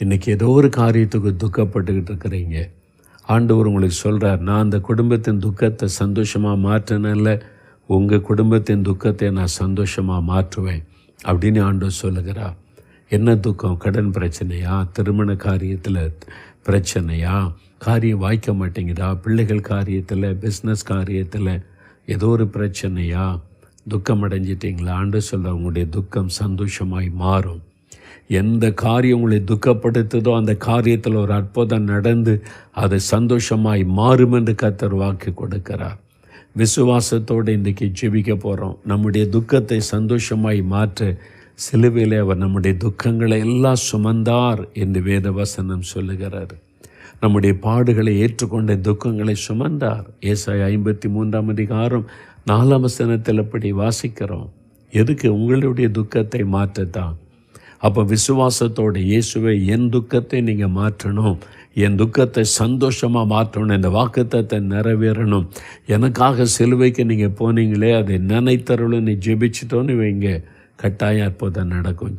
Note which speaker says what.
Speaker 1: இன்றைக்கி ஏதோ ஒரு காரியத்துக்கு துக்கப்பட்டுக்கிட்டு இருக்கிறீங்க. ஆண்டவர் உங்களுக்கு சொல்கிறார் நான் அந்த குடும்பத்தின் துக்கத்தை சந்தோஷமாக மாற்றினல உங்கள் குடும்பத்தின் துக்கத்தை நான் சந்தோஷமாக மாற்றுவேன் அப்படின்னு ஆண்டவர் சொல்லுகிறார் என்ன துக்கம்? கடன் பிரச்சனையா? திருமண காரியத்தில் பிரச்சனையா? காரியம் வாய்க்க மாட்டேங்குதா? பிள்ளைகள் காரியத்தில் பிஸ்னஸ் காரியத்தில் ஏதோ ஒரு பிரச்சனையா? துக்கம் அடைஞ்சிட்டிங்களா ஆண்டு சொல்ல உங்களுடைய துக்கம் சந்தோஷமாய் மாறும். எந்த காரியம் உங்களை துக்கப்படுத்துதோ அந்த காரியத்தில் ஒரு அற்புதம் நடந்து அது சந்தோஷமாய் மாறும் என்று கத்தர் வாக்கு கொடுக்கிறார். விசுவாசத்தோடு இன்றைக்கி ஜெபிக்க போகிறோம் நம்முடைய துக்கத்தை சந்தோஷமாய் மாற்ற சிலுவையில் அவர் நம்முடைய துக்கங்களை எல்லாம் சுமந்தார் என்று வேத வசனம் சொல்லுகிறார். நம்முடைய பாடுகளை ஏற்றுக்கொண்ட துக்கங்களை சுமந்தார். ஏசாய் ஐம்பத்தி மூன்றாம் அதிகாரம் நாலாம் வசனத்தில் அப்படி வாசிக்கிறோம். எதுக்கு உங்களுடைய துக்கத்தை மாற்றத்தான்? அப்போ விசுவாசத்தோட இயேசுவை என் துக்கத்தை நீங்கள் மாற்றணும். என் துக்கத்தை சந்தோஷமாக மாற்றணும். இந்த வாக்குத்தத்தை நிறைவேறணும். எனக்காக சிலுவைக்கு நீங்கள் போனீங்களே அதை நினைத்தருளும். நீ ஜெபிச்சிட்டோன்னு வைங்க. கட்டாயம் அற்புதம் நடக்கும்.